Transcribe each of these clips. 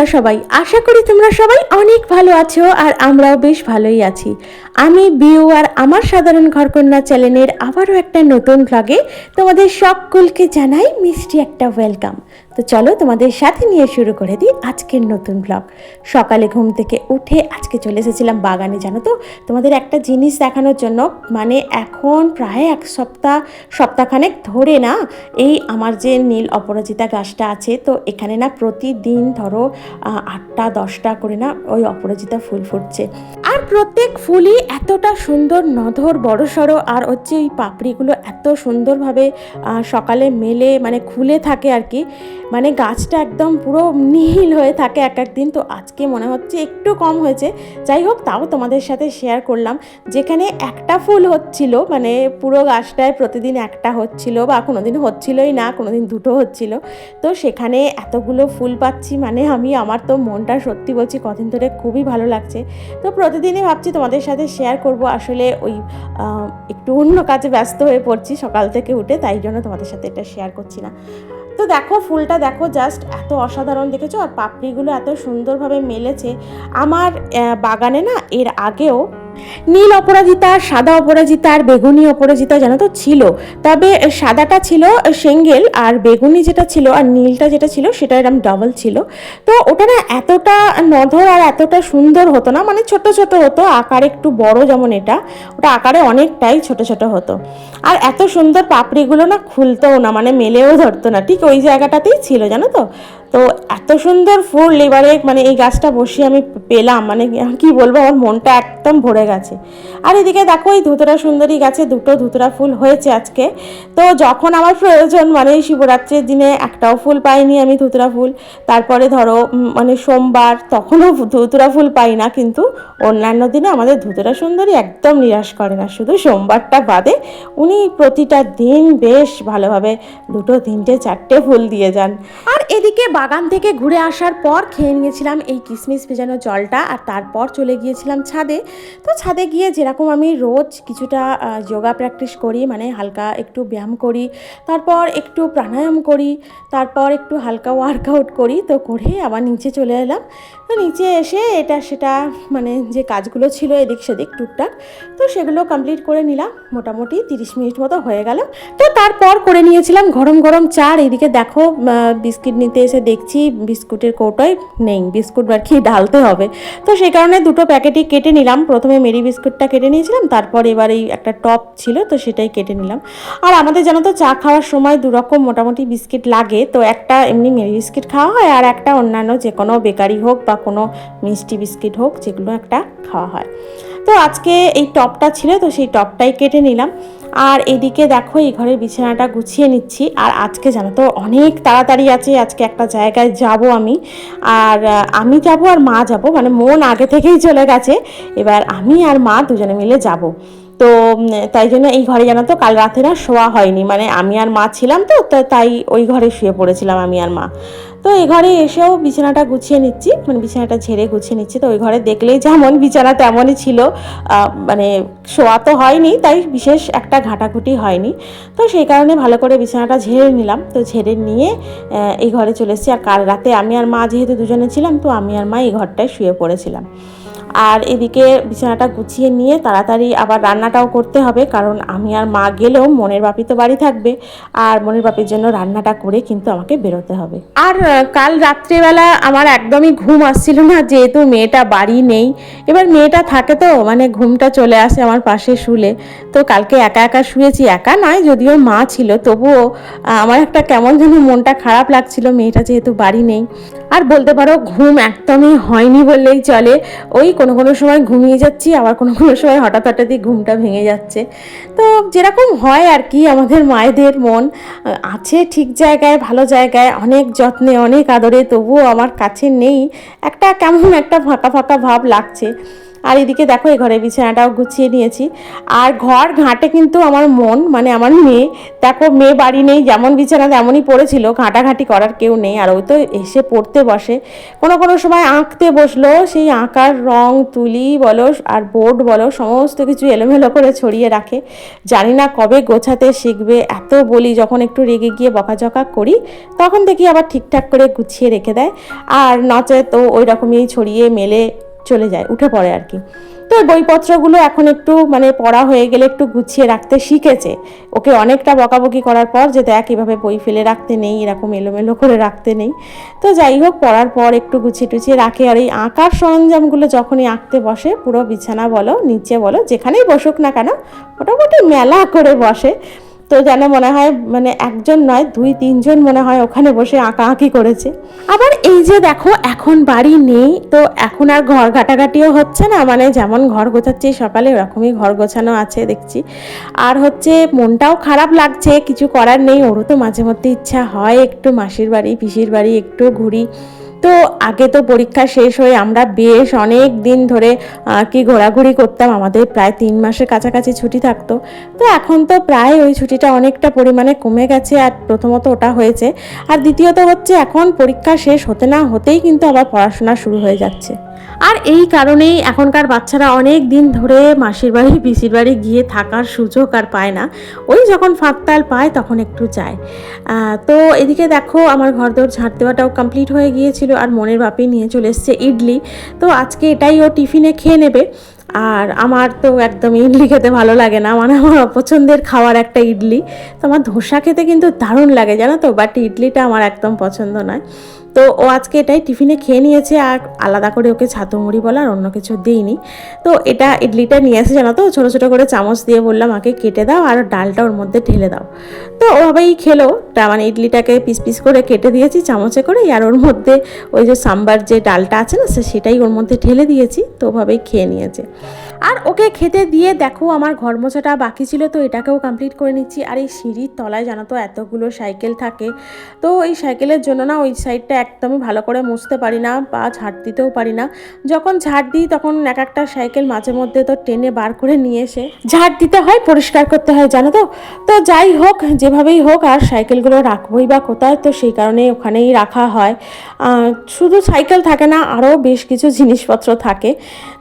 তোমরা সবাই। আশা করি তোমরা সবাই অনেক ভালো আছো আর আমরাও বেশ ভালোই আছি। আমি বিউ আর আমার সাধারণ ঘরকন্যা চ্যানেলের আবারও একটা নতুন ভ্লগে তোমাদের সকলকে জানাই মিষ্টি একটা ওয়েলকাম তো চলো তোমাদের সাথে নিয়ে শুরু করে দিই আজকের নতুন ব্লগ সকালে ঘুম থেকে উঠে আজকে চলে এসেছিলাম বাগানে, জানো তো? তোমাদের একটা জিনিস দেখানোর জন্য মানে এখন প্রায় এক সপ্তাহ, সপ্তাহখানেক ধরে না এই আমার যে নীল অপরাজিতা গাছটা আছে, তো এখানে না প্রতিদিন ধরো আটটা, দশটা করে না ওই অপরাজিতা ফুল ফুটছে। আর প্রত্যেক ফুলই এতটা সুন্দর নধর বড় সড়ো আর হচ্ছে ওই পাপড়িগুলো এত সুন্দরভাবে সকালে মেলে মানে খুলে থাকে আর কি। মানে গাছটা একদম পুরো নীল হয়ে থাকে এক এক দিন তো আজকে মনে হচ্ছে একটু কম হয়েছে। যাই হোক, তাও তোমাদের সাথে শেয়ার করলাম। যেখানে একটা ফুল হচ্ছিল মানে পুরো গাছটায় প্রতিদিন একটা হচ্ছিল বা কোনোদিন হচ্ছিলই না, কোনোদিন দুটো হচ্ছিল। তো সেখানে এতগুলো ফুল পাচ্ছি মানে আমি, আমার তো মনটা সত্যি বলছি কদিন ধরে খুবই ভালো লাগছে। তো প্রতিদিনই ভাবছি তোমাদের সাথে শেয়ার করব। আসলে ওই একটু অন্য কাজে ব্যস্ত হয়ে পড়ছি সকাল থেকে উঠে, তাই জন্য তোমাদের সাথে এটা শেয়ার করছি না। তো দেখো, ফুলটা দেখো জাস্ট এত অসাধারণ দেখেছ আর পাপড়িগুলো এত সুন্দরভাবে মেলেছে। আমার বাগানে না এর আগেও নীল অপরাজিতা, সাদা অপরাজিতা আর বেগুনি অপরাজিতা জানো তো ছিল। তবে সাদাটা ছিল সেঙ্গেল আর বেগুনি যেটা ছিল আর নীলটা যেটা ছিল সেটা এরকম ডাবল ছিল। তো ওটা না এতটা নধর আর এতটা সুন্দর হতো না মানে ছোট ছোট হতো, আকারে একটু বড় যেমন এটা, ওটা আকারে অনেকটাই ছোট ছোট হতো। আর এত সুন্দর পাপড়িগুলো না খুলতেও না মানে মেলেও ধরতো না, ঠিক ওই জায়গাটাতেই ছিল জানো তো। তো এত সুন্দর ফুল এবারে মানে এই গাছটা বসিয়ে আমি পেলাম মানে কি বলব, আমার মনটা একদম ভরে গেছে। আর এদিকে দেখো, এই ধুতরা সুন্দরী গাছে দুটো ধুতরা ফুল হয়েছে আজকে। তো যখন আমার প্রয়োজন মানে শিবরাত্রির দিনে একটাও ফুল পাইনি আমি ধুতরা ফুল। তারপরে ধরো মানে সোমবার তখনও ধুতরা ফুল পাই না, কিন্তু অন্যান্য দিনে আমাদের ধুতরা সুন্দরী একদম নিরাশ করে না। শুধু সোমবারটা বাদে উনি প্রতিটা দিন বেশ ভালোভাবে দুটো, তিনটে, চারটে ফুল দিয়ে যান। আর এদিকে বাগান থেকে ঘুরে আসার পর খেয়ে নিয়েছিলাম এই কিশমিশ ভেজানো জলটা আর তারপর চলে গিয়েছিলাম ছাদে। তো ছাদে গিয়ে যেরকম আমি রোজ কিছুটা যোগা প্র্যাকটিস করি মানে হালকা একটু ব্যায়াম করি, তারপর একটু প্রাণায়াম করি, তারপর একটু হালকা ওয়ার্কআউট করি, তো করে আবার নিচে চলে এলাম। তো নিচে এসে এটা সেটা মানে যে কাজগুলো ছিল এদিক সেদিক টুকটাক, তো সেগুলো কমপ্লিট করে নিলাম। মোটামুটি তিরিশ মিনিট মতো হয়ে গেল। তো তারপর করে নিয়েছিলাম গরম গরম চা, আর এদিকে দেখো বিস্কিট নিতে এসে দেখছি বিস্কুটের কৌটোয় নেই, বিস্কুট আর কি ঢালতে হবে। তো সেই কারণে দুটো প্যাকেটই কেটে নিলাম। প্রথমে মেরি বিস্কুটটা কেটে নিয়েছিলাম, তারপর এবার এই একটা টপ ছিল, তো সেটাই কেটে নিলাম। আর আমাদের জানো তো, চা খাওয়ার সময় দুরকম মোটামুটি বিস্কিট লাগে, তো একটা এমনি মেরি বিস্কিট খাওয়া হয় আর একটা অন্যান্য যে কোনো বেকারি হোক বা কোনো মিষ্টি বিস্কিট হোক, যেগুলো একটা খাওয়া হয়। তো আজকে এই টপটা ছিল, তো সেই টপটাই কেটে নিলাম। আর এদিকে দেখো, এই ঘরের বিছানাটা গুছিয়ে নিচ্ছি। আর আজকে জানো তো, অনেক তাড়াতাড়ি আছে আজকে একটা জায়গায় যাব আমি। আর আমি যাব আর মা যাব মানে মন আগে থেকেই চলে গেছে। এবার আমি আর মা দুজনে মিলে যাব। তো তাই জন্য এই ঘরে জানো তো, কাল রাতে না শোয়া হয়নি। মানে আমি আর মা ছিলাম তো তাই ওই ঘরে শুয়ে পড়েছিলাম আমি আর মা। তো এই ঘরে এসেও বিছানাটা গুছিয়ে নিচ্ছি মানে বিছানাটা ঝেড়ে গুছিয়ে নিচ্ছি। তো ওই ঘরে দেখলেই যেমন বিছানা তেমনই ছিল। মানে শোয়া তো হয়নি, তাই বিশেষ একটা ঘাটাঘুটি হয়নি। তো সেই কারণে ভালো করে বিছানাটা ঝেড়ে নিলাম। তো ঝেড়ে নিয়ে এই ঘরে চলে এসেছি। আর কাল রাতে আমি আর মা যেহেতু দুজনে ছিলাম, তো আমি আর মা এই ঘরটায় শুয়ে পড়েছিলাম। আর এদিকে বিছানাটা গুছিয়ে নিয়ে তাড়াতাড়ি আবার রান্নাটাও করতে হবে, কারণ আমি আর মা গেলেও মনের বাপি তো বাড়ি থাকবে, আর মনের বাপির জন্য রান্নাটা করে কিন্তু আমাকে বেরোতে হবে। আর কাল রাত্রেবেলা আমার একদমই ঘুম আসছিল না, যেহেতু মেয়েটা বাড়ি নেই, এবার মেয়েটা থাকে তো মানে ঘুমটা চলে আসে আমার পাশে শুলে, তো কালকে একা একা শুয়েছি, একা নয়, যদিও মা ছিল, তবুও আমার একটা কেমন যেন মনটা খারাপ লাগছিল, মেয়েটা যেহেতু বাড়ি নেই, আর বলতে পারো ঘুম একদমই হয়নি বললেই চলে, ওই কোনো কোনো সময় ঘুমিয়ে যাচ্ছি, আবার কোনো কোনো সময় হঠাৎ হঠাৎই ঘুমটা ভেঙে যাচ্ছে। তো যেরকম হয় আর কি আমাদের মায়েদের মন আছে ঠিক জায়গায়, ভালো জায়গায়, অনেক যত্নে, অনেক আদরে, তবুও আমার কাছে নেই। একটা কেমন একটা ফাঁকা ফাঁকা ভাব লাগছে। আর এদিকে দেখো, এই ঘরে বিছানাটাও গুছিয়ে নিয়েছি। আর ঘর ঘাটে কিন্তু আমার মন মানে আমার মেয়ে। দেখো, মেয়ে বাড়ি নেই, যেমন বিছানা তেমনই পড়েছিল। ঘাঁটাঘাঁটি করার কেউ নেই। আর ওই তো এসে পড়তে বসে। কোনো কোনো সময় আঁকতে বসল, সেই আঁকার রং, তুলি বলো, আর বোর্ড বলো, সমস্ত কিছু এলোমেলো করে ছড়িয়ে রাখে। জানি না কবে গোছাতে শিখবে। এত বলি, যখন একটু রেগে গিয়ে বকাঝকা করি, তখন দেখি আবার ঠিকঠাক করে গুছিয়ে রেখে দেয়। আর নচেত ও ওই রকমই ছড়িয়ে মেলে চলে যায়, উঠে পড়ে আর কি। তো বইপত্রগুলো এখন একটু মানে পড়া হয়ে গেলে একটু গুছিয়ে রাখতে শিখেছে। ওকে অনেকটা বকাবকি করার পর যে দেখ এভাবে বই ফেলে রাখতে নেই, এরকম এলোমেলো করে রাখতে নেই। তো যাই হোক, পড়ার পর একটু গুছিয়ে টুছিয়ে রাখে। আর এই আঁকার সরঞ্জামগুলো যখনই আঁকতে বসে, পুরো বিছানা বলো, নিচে বলো, যেখানেই বসুক না কেন, মোটামুটি মেলা করে বসে। তো যেন মনে হয় মানে একজন নয়, দুই, তিনজন মনে হয় ওখানে বসে আঁকাআঁকি করেছে। আবার এই যে দেখো, এখন বাড়ি নেই, তো এখন আর ঘর ঘাটাঘাটিও হচ্ছে না মানে যেমন ঘর গোছাচ্ছি, সকালে ওরকমই ঘর গোছানো আছে দেখছি। আর হচ্ছে মনটাও খারাপ লাগছে, কিছু করার নেই, ওরও তো মাঝে মধ্যে ইচ্ছা হয়, একটু মাসির বাড়ি, পিসির বাড়ি, একটু ঘুরি। তো আগে তো পরীক্ষা শেষ হয়ে আমরা বেশ অনেক দিন ধরে কি ঘোরাঘুরি করতাম। আমাদের প্রায় তিন মাসের কাছাকাছি ছুটি থাকতো। তো এখন তো প্রায় ওই ছুটিটা অনেকটা পরিমাণে কমে গেছে আর প্রথমত ওটা হয়েছে। আর দ্বিতীয়ত হচ্ছে এখন পরীক্ষা শেষ হতে না হতেই কিন্তু আবার পড়াশোনা শুরু হয়ে যাচ্ছে। আর এই কারণেই এখনকার বাচ্চারা অনেক দিন ধরে মাসির বাড়ি, পিসির বাড়ি গিয়ে থাকার সুযোগ আর পায় না। ওই যখন ফাঁকতাল পায় তখন একটু যায় তো এদিকে দেখো আমার ঘর দৌড় ঝাঁট দেওয়াটাও কমপ্লিট হয়ে গিয়েছিল আর মনের বাপি নিয়ে চলে এসছে ইডলি। তো আজকে এটাই ও টিফিনে খেয়ে নেবে। আর আমার তো একদম ইডলি খেতে ভালো লাগে না। মানে আমার অপছন্দের খাওয়ার একটা ইডলি। তো আমার ধোসা খেতে কিন্তু দারুণ লাগে জানো তো? বাট ইডলিটা আমার একদম পছন্দ নয়। তো ও আজকে এটাই টিফিনে খেয়ে নিয়েছে আর আলাদা করে ওকে ছাতু মুড়ি বলার অন্য কিছু দিইনি। তো এটা ইডলিটা নিয়ে এসে জানো তো? ছোটো ছোটো করে চামচ দিয়ে বললাম আগে কেটে দাও আর ডালটা ওর মধ্যে ঢেলে দাও। তো ওভাবেই খেলো। তা মানে ইডলিটাকে পিস পিস করে কেটে দিয়েছি চামচে করে আর ওর মধ্যে ওই যে সাম্বার যে ডালটা আছে না সেটাই ওর মধ্যে ঢেলে দিয়েছি। তো ওভাবেই খেয়ে নিয়েছে। আর ওকে খেতে দিয়ে দেখো আমার ঘর মোছাটা বাকি ছিল, তো এটাকেও কমপ্লিট করে নিচ্ছি। আর এই সিঁড়ির তলায় জানো তো এতগুলো সাইকেল থাকে, তো এই সাইকেলের জন্য না ওই সাইডটা একদমই ভালো করে মুছতে পারি না বা ঝাড় দিতেও পারি না। যখন ঝাড় দিই তখন এক একটা সাইকেল মাঝে মধ্যে তো টেনে বার করে নিয়ে এসে ঝাড় দিতে হয়, পরিষ্কার করতে হয়, জানো তো। তো যাই হোক, যেভাবেই হোক আর সাইকেলগুলো রাখবোই বা কোথায়, তো সেই কারণে ওখানেই রাখা হয়। শুধু সাইকেল থাকে না, আরও বেশ কিছু জিনিসপত্র থাকে।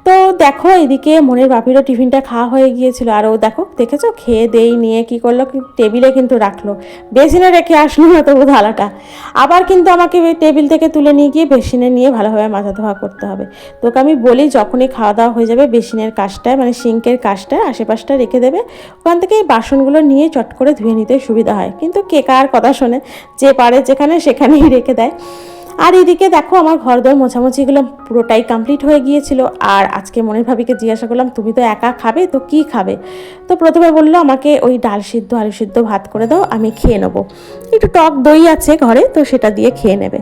তো দেখো এদিকে মনের বাপিরও টিফিনটা খাওয়া হয়ে গিয়েছিল। আর ও দেখো, দেখেছ? খেয়ে দেই, নিয়ে কি করল? টেবিলে কিন্তু রাখল। বেসিনে রেখে আসলো না তবু থালাটা। আবার কিন্তু আমাকে টেবিল থেকে তুলে নিয়ে গিয়ে বেসিনে নিয়ে ভালোভাবে মাথা ধোয়া করতে হবে। তোকে আমি বলি, যখনই খাওয়া দাওয়া হয়ে যাবে, বেসিনের কাজটায় মানে সিঙ্কের কাজটায় আশেপাশটা রেখে দেবে। ওখান থেকে এই বাসনগুলো নিয়ে চট করে ধুয়ে নিতে সুবিধা হয়। কিন্তু কে কার কথা শোনে? যে পারে যেখানে, সেখানেই রেখে দেয়। আর এদিকে দেখো, আমার ঘর দর মোছামুছিগুলো পুরোটাই কমপ্লিট হয়ে গিয়েছিল। আর আজকে মনের ভাবিকে জিজ্ঞাসা করলাম, তুমি তো একা খাবে? তো কি খাবে? তো প্রথমে বলল, আমাকে ওই ডাল সিদ্ধ, আলু সিদ্ধ ভাত করে দাও, আমি খেয়ে নেব। একটু টক দই আছে ঘরে, তো সেটা দিয়ে খেয়ে নেবে।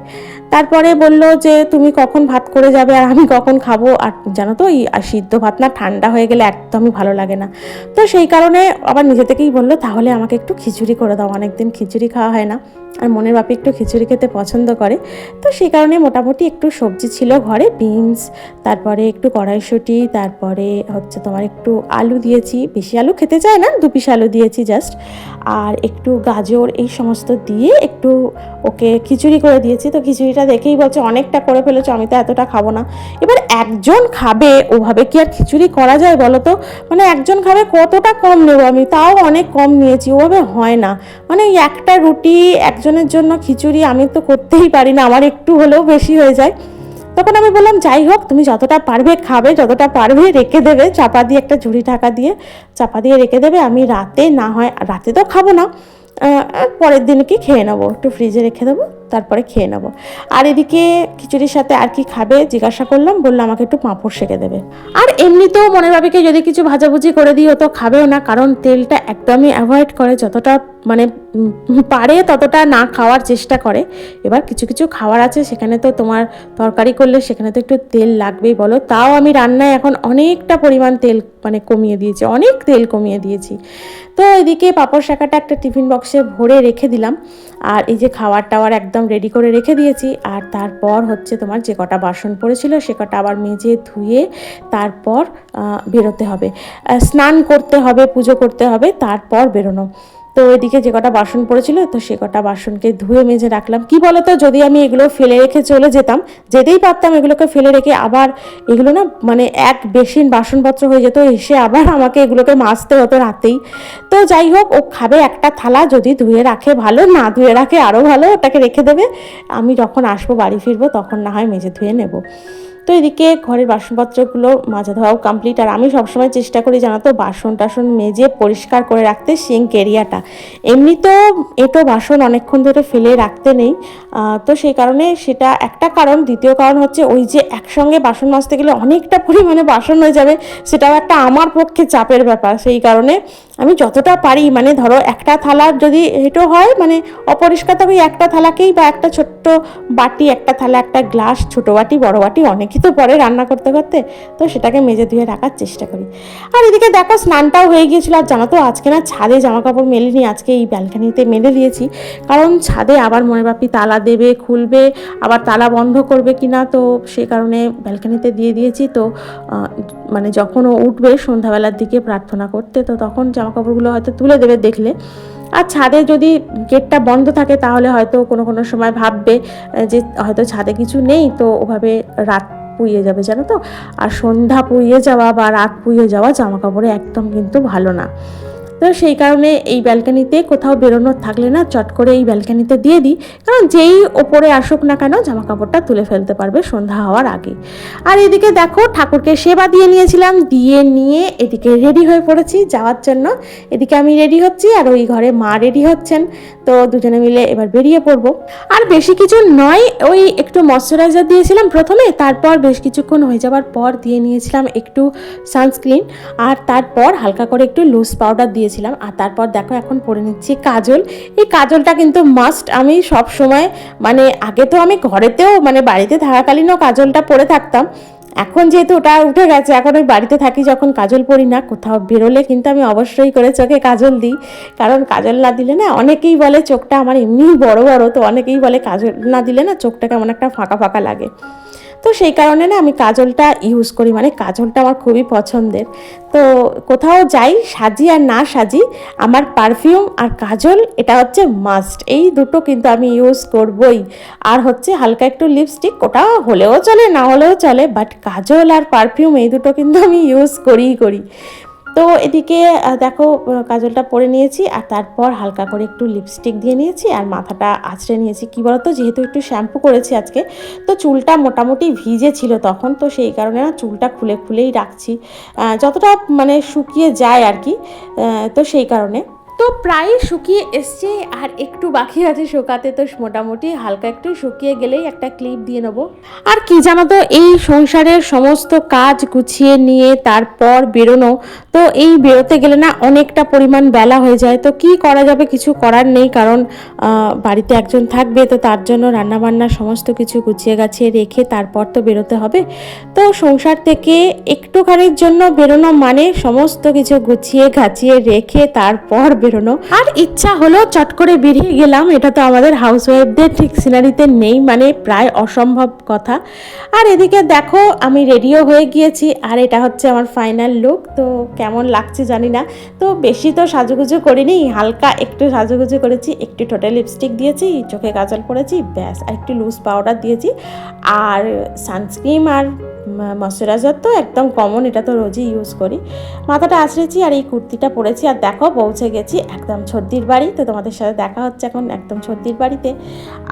তারপরে বলল যে, তুমি কখন ভাত করে যাবে আর আমি কখন খাব? আর জানো তো, এই সিদ্ধ ভাত না ঠান্ডা হয়ে গেলে একদমই ভালো লাগে না। তো সেই কারণে আবার নিজে থেকেই বলল, তাহলে আমাকে একটু খিচুড়ি করে দাও, অনেকদিন খিচুড়ি খাওয়া হয় না। আর মনের বাপি একটু খিচুড়ি খেতে পছন্দ করে। তো সেই কারণে মোটামুটি একটু সবজি ছিল ঘরে, বিনস, তারপরে একটু কড়াইশুঁটি, তারপরে হচ্ছে তোমার একটু আলু দিয়েছি। বেশি আলু খেতে চায় না, দু পিস আলু দিয়েছি জাস্ট। আর একটু গাজর, এই সমস্ত দিয়ে একটু ওকে খিচুড়ি করে দিয়েছি। তো খিচুড়িটা দেখেই বলছে, অনেকটা করে ফেলেছো, আমি তো এতটা খাব না। এবার একজন খাবে, ওভাবে কি আর খিচুড়ি করা যায় বলো তো? মানে একজন খাবে, কতটা কম নেব আমি? তাও অনেক কম নিয়েছি। ওভাবে হয় না। মানে একটা রুটি, একজনের জন্য খিচুড়ি, আমি তো করতেই পারি না, আমার একটু হলেও বেশি হয়ে যায়। তখন আমি বললাম, যাই হোক, তুমি যতটা পারবে খাবে, যতটা পারবে রেখে দেবে, চাপা দিয়ে একটা ঝুড়ি ঢাকা দিয়ে, চাপা দিয়ে রেখে দেবে। আমি রাতে না হয়, রাতে তো খাব না পরের দিন কি খেয়ে নেব, একটু ফ্রিজে রেখে দেবো। তারপরে খেয়ে নেব। আর এদিকে খিচুড়ির সাথে আর কি খাবে জিজ্ঞাসা করলাম, বলল আমাকে একটু পাঁপড় সেঁকে দেবে। আর এমনিতেও মনে ভাবিকে যদি কিছু ভাজাভুজি করে দিই, ও তো খাবেও না, কারণ তেলটা একদমই অ্যাভয়েড করে, যতটা মানে পারে ততটা না খাওয়ার চেষ্টা করে। এবার কিছু কিছু খাবার আছে, সেখানে তো তোমার তরকারি করলে সেখানে তো একটু তেল লাগবেই বলো। তাও আমি রান্নায় এখন অনেকটা পরিমাণ তেল মানে কমিয়ে দিয়েছি, অনেক তেল কমিয়ে দিয়েছি। তো এদিকে পাঁপড় শাকাটা একটা টিফিন বক্সে ভরে রেখে দিলাম। আর এই যে খাবার টাওয়ার একদম রেডি করে রেখে দিয়েছি। আর তারপর হচ্ছে তোমার যে কটা বাসন পড়েছিল, সে কটা আবার মেজে ধুয়ে তারপর বেরোতে হবে। স্নান করতে হবে, পুজো করতে হবে, তারপর বেরোনো। তো এদিকে যে কটা বাসন পড়েছিল, তো সে কটা বাসনকে ধুয়ে মেজে রাখলাম। কি বলতো, যদি আমি এগুলো ফেলে রেখে চলে যেতাম, যেতেই পারতাম এগুলোকে ফেলে রেখে, আবার এগুলো না মানে এক বেসিন বাসনপত্র হয়ে যেত, এসে আবার আমাকে এগুলোকে মাজতে হতো রাতেই। তো যাই হোক, ও খাবে একটা থালা, যদি ধুয়ে রাখে ভালো, না ধুয়ে রাখে আরও ভালো, ওটাকে রেখে দেবে। আমি যখন আসব, বাড়ি ফিরবো, তখন না হয় মেজে ধুয়ে নেব। তো এদিকে ঘরের বাসনপত্রগুলো মাজা ধোয়াও কমপ্লিট আর আমি সবসময় চেষ্টা করি জানাতো বাসন টাসন মেজে পরিষ্কার করে রাখতে সিঙ্ক এরিয়াটা এমনি তো এটো বাসন অনেকক্ষণ ধরে ফেলে রাখতে নেই। তো সেই কারণে সেটা একটা কারণ। দ্বিতীয় কারণ হচ্ছে ওই যে একসঙ্গে বাসন মাজতে গেলে অনেকটা পরিমাণে বাসন হয়ে যাবে, সেটাও একটা আমার পক্ষে চাপের ব্যাপার। সেই কারণে আমি যতটা পারি মানে ধরো একটা থালার যদি এটো হয় মানে অপরিষ্কার তবে একটা থালাকেই বা একটা ছোট্ট বাটি, একটা থালা, একটা গ্লাস, ছোটো বাটি, বড় বাটি অনেকই তো পরে রান্না করতে করতে, তো সেটাকে মেজে ধুয়ে রাখার চেষ্টা করি। আর এদিকে দেখো স্নানটাও হয়ে গিয়েছিল, আর জানো তো আজকে না ছাদে জামা কাপড় মেলিনি, আজকে এই ব্যালকানিতে মেলে দিয়েছি। কারণ ছাদে আবার মনে বাপি তালা দেবে, খুলবে, আবার তালা বন্ধ করবে কি না তো সে কারণে ব্যালকানিতে দিয়ে দিয়েছি, তো মানে যখন ও উঠবে সন্ধ্যাবেলার দিকে প্রার্থনা করতে, তো তখন জামা কাপড়গুলো হয়তো তুলে দেবে দেখলে। আর ছাদে যদি গেটটা বন্ধ থাকে তাহলে হয়তো কোনো কোনো সময় ভাববে যে হয়তো ছাদে কিছু নেই তো ওভাবে রাত পুইয়ে যাবে, জানো তো? আর সন্ধ্যা পুইয়ে যাওয়া বা রাত পুইয়ে যাওয়া জামা কাপড়ে একদম কিন্তু ভালো না। তো সেই কারণে এই ব্যালকানিতে কোথাও বেরোনোর থাকলে না, চট করে এই ব্যালকানিতে দিয়ে দিই। কারণ যেই ওপরে আসুক না কেন জামা কাপড়টা তুলে ফেলতে পারবে সন্ধ্যা হওয়ার আগে। আর এদিকে দেখো, ঠাকুরকে সেবা দিয়ে নিয়েছিলাম, দিয়ে নিয়ে এদিকে রেডি হয়ে পড়েছি যাওয়ার জন্য। এদিকে আমি রেডি হচ্ছি আর ওই ঘরে মা রেডি হচ্ছেন। তো দুজনে মিলে এবার বেরিয়ে পড়ব। আর বেশি কিছু নয়, ওই একটু ময়শ্চারাইজার দিয়েছিলাম প্রথমে, তারপর বেশ কিছুক্ষণ হয়ে যাওয়ার পর দিয়ে নিয়েছিলাম একটু সানস্ক্রিন। আর তারপর হালকা করে একটু লুজ পাউডার দিয়েছিলাম। আর তারপর দেখো এখন পরে নিচ্ছি কাজল। এই কাজলটা কিন্তু মাস্ট আমি সব সময় মানে আগে তো আমি ঘরেতেও মানে বাড়িতে থাকাকালীনও কাজলটা পরে থাকতাম। এখন যেহেতু ওটা উঠে গেছে, এখন ওই বাড়িতে থাকি যখন কাজল পরি না, কোথাও বেরোলে কিন্তু আমি অবশ্যই করে চোখে কাজল দিই। কারণ কাজল না দিলে না, অনেকেই বলে চোখটা আমার এমনিই বড় বড়, তো অনেকেই বলে কাজল না দিলে না চোখটা কেমন একটা ফাঁকা ফাঁকা লাগে। তো সেই কারণে না আমি কাজলটা ইউজ করি মানে কাজলটা আমার খুবই পছন্দের। তো কোথাও যাই, সাজি আর না সাজি, আমার পারফিউম আর কাজল এটা হচ্ছে মাস্ট এই দুটো কিন্তু আমি ইউজ করবই। আর হচ্ছে হালকা একটু লিপস্টিক ওটা হলেও চলে, না হলেও চলে বাট কাজল আর পারফিউম এই দুটো কিন্তু আমি ইউজ করিই করি। তো এদিকে দেখো কাজলটা পরে নিয়েছি আর তারপর হালকা করে একটু লিপস্টিক দিয়ে নিয়েছি আর মাথাটা আছড়ে নিয়েছি। কী বলতো? যেহেতু একটু শ্যাম্পু করেছি আজকে, তো চুলটা মোটামুটি ভিজে ছিল তখন, তো সেই কারণে না চুলটা খুলে খুলেই রাখছি। যতটা মানে শুকিয়ে যায় আর কি তো সেই কারণে। তো প্রায় শুকিয়ে এসছে আর একটু বাকি আছে শুকাতে, তো মোটামুটি হালকা একটু শুকিয়ে গেলেই একটা ক্লিপ দিয়ে নেব। আর কি জানো তো, এই সংসারের সমস্ত কাজ গুছিয়ে নিয়ে তারপর বেরোনো, তো এই বেরোতে গেলে না অনেকটা পরিমাণ বেলা হয়ে যায়। তো কি করা যাবে কিছু করার নেই, কারণ বাড়িতে একজন থাকবে, তো তার জন্য রান্নাবান্না সমস্ত কিছু গুছিয়ে গাছিয়ে রেখে তারপর তো বেরোতে হবে। তো সংসার থেকে একটুখানির জন্য বেরোনো মানে সমস্ত কিছু গুছিয়ে গাছিয়ে রেখে তারপর বেরোনো। আর ইচ্ছা হলো চট করে বেরিয়ে গেলাম, এটা তো আমাদের হাউস ওয়াইফদের ঠিক সিনারিতে নেই মানে প্রায় অসম্ভব কথা। আর এদিকে দেখো, আমি রেডিও হয়ে গিয়েছি, আর এটা হচ্ছে আমার ফাইনাল লুক, তো কেমন লাগছে জানি না। তো বেশি তো সাজুগুজু করিনি, হালকা একটু সাজুগুজু করেছি, একটু টোটাল লিপস্টিক দিয়েছি, চোখে কাজল পরেছি, ব্যাস, আর একটু লুজ পাউডার দিয়েছি। আর সানস্ক্রিন আর ময়শ্চারাইজার তো একদম কমন এটা তো রোজই ইউজ করি। মাথাটা আঁচড়েছি আর এই কুর্তিটা পরেছি। আর দেখো, পৌঁছে গেছি একদম ছর্দির বাড়ি। তো তোমাদের সাথে দেখা হচ্ছে এখন একদম ছর্দির বাড়িতে।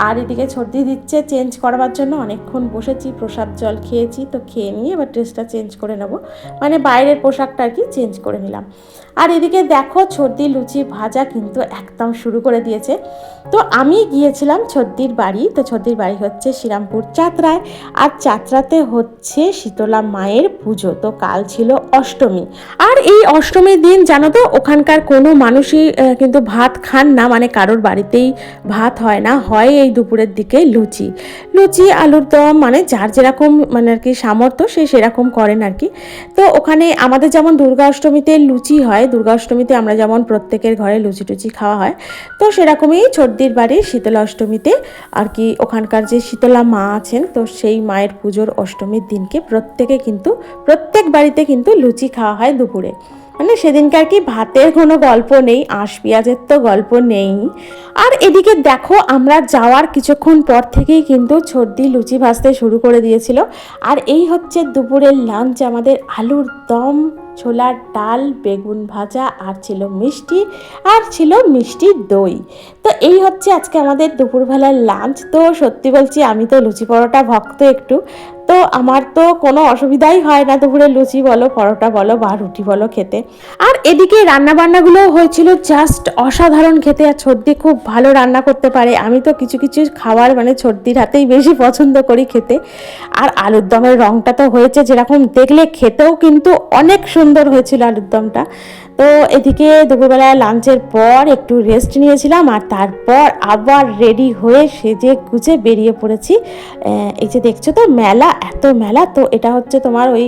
আর এদিকে ছর্দি দিচ্ছে চেঞ্জ করবার জন্য। অনেকক্ষণ বসেছি, প্রসাদ জল খেয়েছি। তো খেয়ে নিয়ে এবার ড্রেসটা চেঞ্জ করে নেব। মানে বাইরের পোশাকটা আর কি চেঞ্জ করে নিলাম। আর এদিকে দেখো ছর্দি লুচি ভাজা কিন্তু একদম শুরু করে দিয়েছে। তো আমি গিয়েছিলাম ছর্দির বাড়ি, তো ছর্দির বাড়ি হচ্ছে শ্রীরামপুর চাতরায়। আর চাতরাতে হচ্ছে শীতলা মায়ের পুজো, তো কাল ছিল অষ্টমী। আর এই অষ্টমীর দিন জানো তো, ওখানকার কোনো মানুষই কিন্তু ভাত খান না মানে কারোর বাড়িতেই ভাত হয় না, হয় এই দুপুরের দিকে লুচি। লুচি, আলুর দম মানে যার যেরকম মানে আর কি সামর্থ্য, সে সেরকম করেন আর কি। তো ওখানে আমাদের যেমন দুর্গা অষ্টমীতে লুচি হয় দুর্গা অষ্টমীতে আমরা যেমন প্রত্যেকের ঘরে লুচি টুচি খাওয়া হয়, তো সেরকমই ছর্দির বাড়ির শীতলা অষ্টমীতে আর কি ওখানকার যে শীতলা মা আছেন, তো সেই মায়ের পুজোর অষ্টমীর দিনকে প্রত্যেকে কিন্তু, প্রত্যেক বাড়িতে কিন্তু লুচি খাওয়া হয় দুপুরে। মানে সেদিনকে আর কি ভাতের কোনো গল্প নেই, আঁশ পেঁয়াজের তো গল্প নেই। আর এদিকে দেখো, আমরা যাওয়ার কিছুক্ষণ পর থেকেই কিন্তু সর্দি লুচি ভাজতে শুরু করে দিয়েছিল। আর এই হচ্ছে দুপুরের লাঞ্চ আমাদের আলুর দম ছোলার ডাল, বেগুন ভাজা, আর ছিল মিষ্টি, আর ছিল মিষ্টি দই। তো এই হচ্ছে আজকে আমাদের দুপুরবেলার লাঞ্চ তো সত্যি বলছি, আমি তো লুচি পরোটা ভক্ত একটু। তো আমার তো কোনো অসুবিধাই হয় না। দুপুরে লুচি বলো, পরোটা বলো বা রুটি বলো খেতে। আর এদিকে রান্না বান্নাগুলো হয়েছিল জাস্ট অসাধারণ খেতে। আর সর্দি খুব ভালো রান্না করতে পারে। আমি তো কিছু কিছু খাবার মানে সর্দির হাতেই বেশি পছন্দ করি খেতে। আর আলুর দমের রঙটা তো হয়েছে যেরকম। দেখলে খেতেও কিন্তু অনেক সুন্দর হয়েছিল আলুর দমটা। তো এদিকে দুপুরবেলা লাঞ্চের পর একটু রেস্ট নিয়েছিলাম আর তারপর আবার রেডি হয়ে সেজে গুজে বেরিয়ে পড়েছি। এই যে দেখছ তো মেলা, এত মেলা, তো এটা হচ্ছে তোমার ওই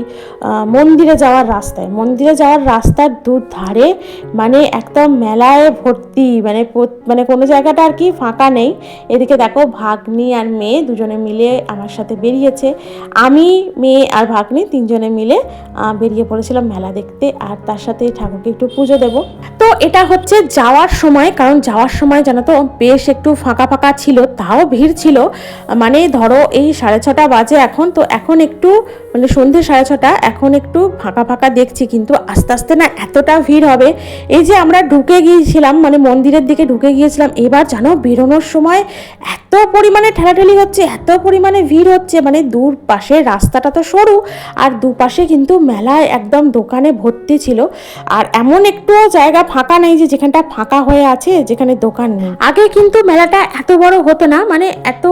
মন্দিরে যাওয়ার রাস্তায়। মন্দিরে যাওয়ার রাস্তার দু ধারে মানে একদম মেলায় ভর্তি মানে মানে কোনো জায়গাটা আর কি ফাঁকা নেই। এদিকে দেখো ভাগ্নি আর মেয়ে দুজনে মিলে আমার সাথে বেরিয়েছে। আমি, মেয়ে আর ভাগ্নি তিনজনে মিলে বেরিয়ে পড়েছিলাম মেলা দেখতে। আর তার সাথে ঠাকুরকে একটু পুজো দেব। তো এটা হচ্ছে যাওয়ার সময়, কারণ যাওয়ার সময় জানো তো বেশ একটু ফাঁকা ফাঁকা ছিল, তাও ভিড় ছিল। মানে ধরো এই সাড়ে ছটা বাজে এখন, তো এখন একটু মানে সন্ধ্যে সাড়ে ছটা, এখন একটু ফাঁকা ফাঁকা দেখছি, কিন্তু আস্তে আস্তে না এতটা ভিড় হবে। এই যে আমরা ঢুকে গিয়েছিলাম মানে মন্দিরের দিকে ঢুকে গিয়েছিলাম, এবার জানো বেরোনোর সময় এত পরিমাণে ঠেলাঠেলি হচ্ছে, এত পরিমাণে ভিড় হচ্ছে মানে দূর পাশে রাস্তাটা তো সরু, আর দুপাশে কিন্তু মেলায় একদম দোকানে ভর্তি ছিল। আর এমন একটু জায়গা ফাঁকা নেই যে যেখানটা ফাঁকা হয়ে আছে, যেখানে দোকান নেই। আগে কিন্তু মেলাটা এত বড় হতো না মানে এত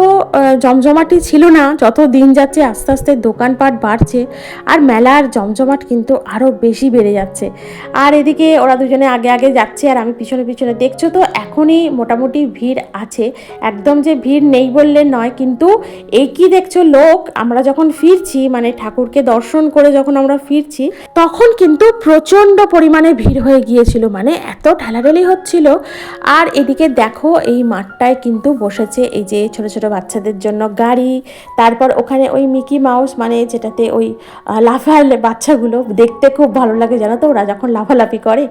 জমজমাটি ছিল না, যত দিন যাচ্ছে আস্তে আস্তে দোকানপাট বাড়ছে, আর মেলার জমজমাট কিন্তু আরও বেশি বেড়ে যাচ্ছে। আর এদিকে ওরা দুজনে আগে আগে যাচ্ছে, আর আমি পিছনে পিছনে দেখছ তো, এখনই মোটামুটি ভিড় আছে। একদম যে ভিড় নেই বললে নয়, কিন্তু এই কি দেখছ লোক, আমরা যখন ফিরছি মানে ঠাকুরকে দর্শন করে যখন আমরা ফিরছি, তখন কিন্তু প্রচণ্ড পরিমাণে ভিড় হয়ে গিয়েছিল। মানে এত ঠেলাঠেলি হচ্ছিল। আর এদিকে দেখো, এই মাঠটায় কিন্তু বসেছে এই যে ছোট ছোট বাচ্চাদের জন্য গাড়ি। তারপর ওখানে ওই মিকি মাউস মানে যেটাতে ওই লাফা বাচ্চাগুলো দেখতে খুব ভালো লাগে, জানো তো? ওরা যখন লাফালাফি করে।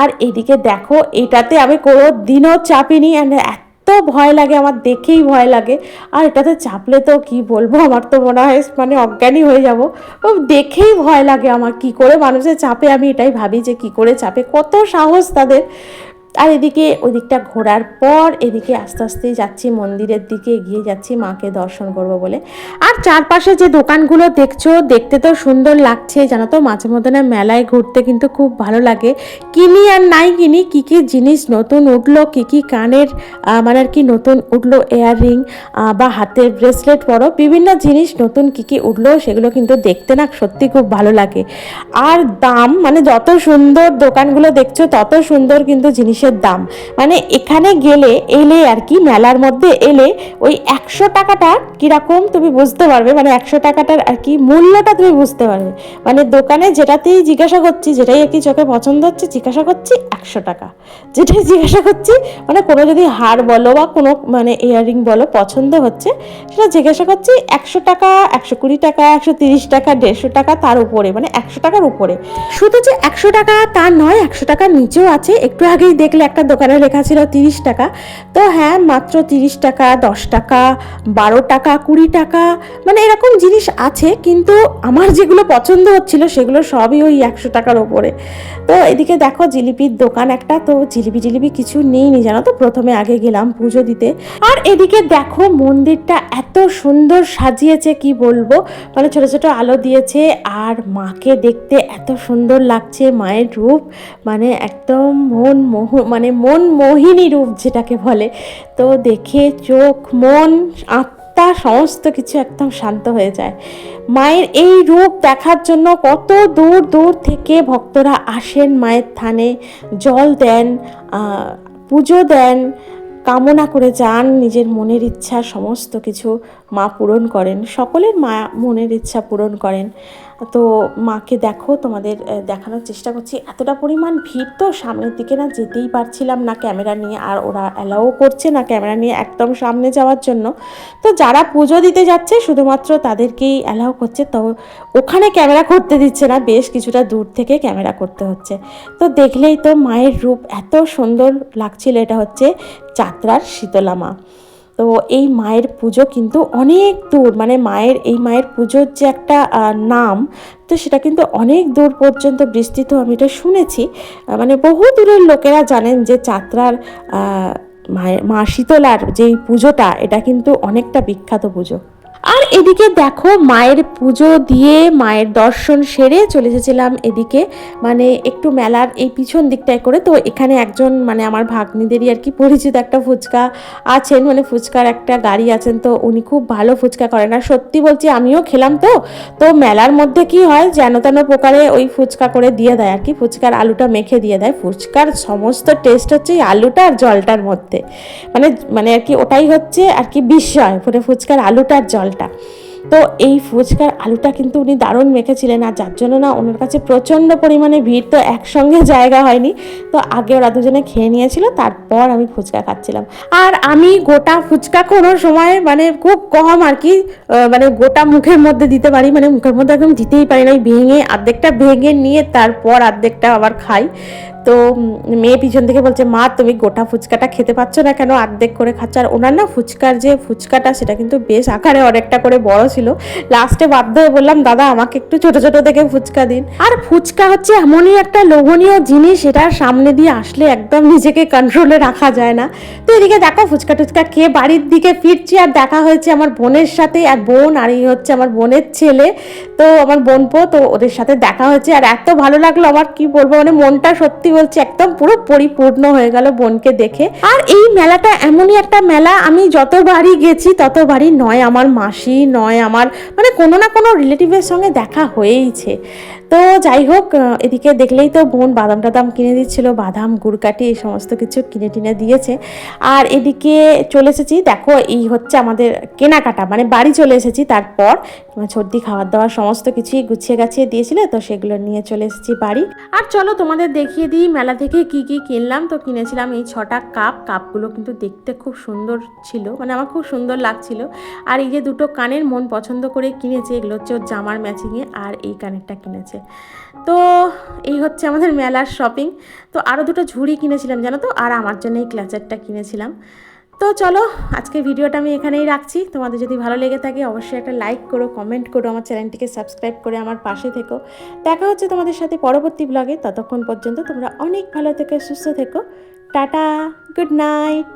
আর এদিকে দেখো, এটাতে আমি কোনো দিনও চাপিনি। অ্যান্ড এত ভয় লাগে, আমার দেখেই ভয় লাগে। আর এটাতে চাপলে তো কি বলব? আমার তো মনে হয় মানে অজ্ঞানী হয়ে যাব। দেখেই ভয় লাগে আমার কি করে। মানুষের চাপে আমি এটাই ভাবি যে কি করে চাপে। কত সাহস তাদের। আর এদিকে ওই দিকটা ঘোরার পর এদিকে আস্তে আস্তে যাচ্ছি, মন্দিরের দিকে এগিয়ে যাচ্ছি, মাকে দর্শন করব বলে। আর চারপাশে যে দোকানগুলো দেখছ, দেখতে তো সুন্দর লাগছে, জানো তো? মাঝে মধ্যে না মেলায় ঘুরতে কিন্তু খুব ভালো লাগে। কিনি আর নাই কিনি, কী কী জিনিস নতুন উঠল, কী কী কানের মানে আর কি নতুন উঠল ইয়াররিং বা হাতের ব্রেসলেট পরো, বিভিন্ন জিনিস নতুন কী কী উঠল, সেগুলো কিন্তু দেখতে না সত্যি খুব ভালো লাগে। আর দাম মানে যত সুন্দর দোকানগুলো দেখছ, তত সুন্দর কিন্তু জিনিসের দাম। মানে এখানে গেলে, এলে আর কি, মেলার মধ্যে এলে ওই একশো টাকাটা কীরকম তুমি বুঝতে পারবে? মানে একশো টাকাটার আর কি মূল্যটা তুমি বুঝতে পারবে। মানে দোকানে যেটাতেই জিজ্ঞাসা করছি, যেটাই আর কি চোখে পছন্দ হচ্ছে, জিজ্ঞাসা করছি একশো টাকা। যেটাই জিজ্ঞাসা করছি মানে কোনো যদি হার বলো বা কোনো মানে ইয়াররিং বলো পছন্দ হচ্ছে, সেটা জিজ্ঞাসা করছি একশো টাকা, একশো কুড়ি টাকা, একশো তিরিশ টাকা, দেড়শো টাকা তার উপরে মানে একশো টাকার উপরে। শুধু যে একশো টাকা তা নয়, একশো টাকার নিচেও আছে। একটু আগেই দেখলে একটা দোকানে লেখা ছিল তিরিশ টাকা। তো হ্যাঁ মাত্র তিরিশ টাকা, দশ টাকা, বারো টাকা, কুড়ি টাকা মানে এরকম জিনিস আছে, কিন্তু আমার যেগুলো পছন্দ হচ্ছিল সেগুলো সবই ওই একশো টাকার ওপরে। তো এদিকে দেখো জিলিপির দোকান একটা, তো জিলিপি জিলিপি কিছু নেই নি জানো তো? প্রথমে আগে গেলাম পুজো দিতে। আর এদিকে দেখো মন্দিরটা এত সুন্দর সাজিয়েছে, কি বলব? মানে ছোট ছোট আলো দিয়েছে, আর মাকে দেখতে এত সুন্দর লাগছে মায়ের রূপ। মানে একদম মন মোহ মানে মন মোহিনী রূপ যেটাকে বলে, তো দেখে চোখ, মন, আত্মা সমস্ত কিছু একদম শান্ত হয়ে যায়। মায়ের এই রূপ দেখার জন্য কত দূর দূর থেকে ভক্তরা আসেন মায়ের থানে, জল দেন পুজো দেন, কামনা করে যান, নিজের মনের ইচ্ছা সমস্ত কিছু মা পূরণ করেন। সকলের মা মনের ইচ্ছা পূরণ করেন। তো মাকে দেখো, তোমাদের দেখানোর চেষ্টা করছি। এতটা পরিমাণ ভিড় তো সামনের দিকে না যেতেই পারছিলাম না ক্যামেরা নিয়ে, আর ওরা অ্যালাও করছে না ক্যামেরা নিয়ে একদম সামনে যাওয়ার জন্য। তো যারা পুজো দিতে যাচ্ছে, শুধুমাত্র তাদেরকেই অ্যালাও করছে। তো ওখানে ক্যামেরা করতে দিচ্ছে না, বেশ কিছুটা দূর থেকে ক্যামেরা করতে হচ্ছে। তো দেখলেই তো মায়ের রূপ এত সুন্দর লাগছিল, এটা হচ্ছে যাত্রার শীতলা মা তো এই মায়ের পুজো কিন্তু অনেক দূর মানে মায়ের, এই মায়ের পুজোর যে একটা নাম, তো সেটা কিন্তু অনেক দূর পর্যন্ত বিস্তৃত আমি এটা শুনেছি। মানে বহু দূরের লোকেরা জানেন যে চাত্রার মায়ের, মা শীতলার যেই পুজোটা, এটা কিন্তু অনেকটা বিখ্যাত পুজো। আর এদিকে দেখো মায়ের পুজো দিয়ে মায়ের দর্শন সেরে চলে এসেছিলাম এদিকে। মানে একটু মেলার এই পিছন দিকটায় করে। তো এখানে একজন মানে আমার ভাগ্নিদেরই আর কি পরিচিত একটা ফুচকা আছেন। মানে ফুচকার একটা গাড়ি আছেন। তো উনি খুব ভালো ফুচকা করেন। আর সত্যি বলছি, আমিও খেলাম তো। তো মেলার মধ্যে কি হয়, যেন তেন প্রকারে ওই ফুচকা করে দিয়ে দেয় আর কি। ফুচকার আলুটা মেখে দিয়ে দেয়। ফুচকার সমস্ত টেস্ট হচ্ছে এই আলুটা আর জলটার মধ্যে। মানে মানে আর কি ওটাই হচ্ছে আর কি বিস্ময় মানে ফুচকার আলুটার জলটা তো এই ফুচকার আলুটা কিন্তু উনি দারুণ মেখেছিলেন আর যার জন্য না ওনার কাছে প্রচণ্ড পরিমাণে ভিড়, তো একসঙ্গে জায়গা হয়নি। তো আগে ওরা দুজনে খেয়ে নিয়েছিল, তারপর আমি ফুচকা খাচ্ছিলাম। আর আমি গোটা ফুচকা কোনো সময় মানে খুব কম আর কি মানে গোটা মুখের মধ্যে দিতে পারি মানে মুখের মধ্যে একদম দিতেই পারি না। ভেঙে অর্ধেকটা ভেঙে নিয়ে তারপর অর্ধেকটা আবার খাই। তো মেয়ে পিছন থেকে বলছে, মা, তুমি গোটা ফুচকাটা খেতে পাচ্ছ না কেন? অর্ধেক করে খাচ্ছ। আর ওনার না ফুচকার যে ফুচকাটা, সেটা কিন্তু বেশ আকারে অনেকটা করে বড় ছিল। লাস্টে বাধ্য হয়ে বললাম, দাদা, আমাকে একটু ছোট ছোট দেখে ফুচকা দিন। আর ফুচকা হচ্ছে এমনই একটা লোভনীয় জিনিস এটার সামনে দিয়ে আসলে একদম নিজেকে কন্ট্রোলে রাখা যায় না। তো এদিকে দেখো, ফুচকা টুচকা খেয়ে বাড়ির দিকে ফিরছি আর দেখা হয়েছে আমার বোনের সাথে আর বোন আর এই হচ্ছে আমার বোনের ছেলে। তো আমার বোনপো তো ওদের সাথে দেখা হয়েছে আর এত ভালো লাগল আমার, কি বলব মানে মনটা সত্যি বলছি একদম পুরো পরিপূর্ণ হয়ে গেল বোনকে দেখে। আর এই মেলাটা এমনই একটা মেলা, আমি যতবারই গেছি ততবারই নয় আমার মাসি, নয় আমার মানে কোনো না কোনো রিলেটিভের সঙ্গে দেখা হয়েইছে। তো যাই হোক এদিকে দেখলেই তো বোন বাদাম টাদাম কিনে দিচ্ছিল, বাদাম গুড়কাটি এই সমস্ত কিছু কিনে টিনে দিয়েছে। আর এদিকে চলে এসেছি, দেখো এই হচ্ছে আমাদের কেনাকাটা মানে বাড়ি চলে এসেছি তারপর। সর্দি খাবার দাবার সমস্ত কিছুই গুছিয়ে গাছিয়ে দিয়েছিলে, তো সেগুলো নিয়ে চলে এসেছি বাড়ি। আর চলো তোমাদের দেখিয়ে দিই, মেলা থেকে কি কি কিনলাম। তো কিনেছিলাম এই ছটা কাপ, কাপগুলো কিন্তু দেখতে খুব সুন্দর ছিল মানে আমার খুব সুন্দর লাগছিল। আর এই যে দুটো কানের মন পছন্দ করে কিনেছে, এগুলো হচ্ছে ওর জামার ম্যাচিংয়ে, আর এই কানেরটা কিনেছে। তো এই হচ্ছে আমাদের মেলার শপিং তো আরও দুটো ঝুড়ি কিনেছিলাম, জানো তো? আর আমার জন্য এই ক্লাচারটা কিনেছিলাম। তো চলো আজকে ভিডিওটা আমি এখানেই রাখছি। তোমাদের যদি ভালো লেগে থাকে, অবশ্যই একটা লাইক করো কমেন্ট করো, আমার চ্যানেলটিকে সাবস্ক্রাইব করে আমার পাশে থেকো। দেখা হচ্ছে তোমাদের সাথে পরবর্তী ব্লগে ততক্ষণ পর্যন্ত তোমরা অনেক ভালো থেকো, সুস্থ থেকো। Tata good night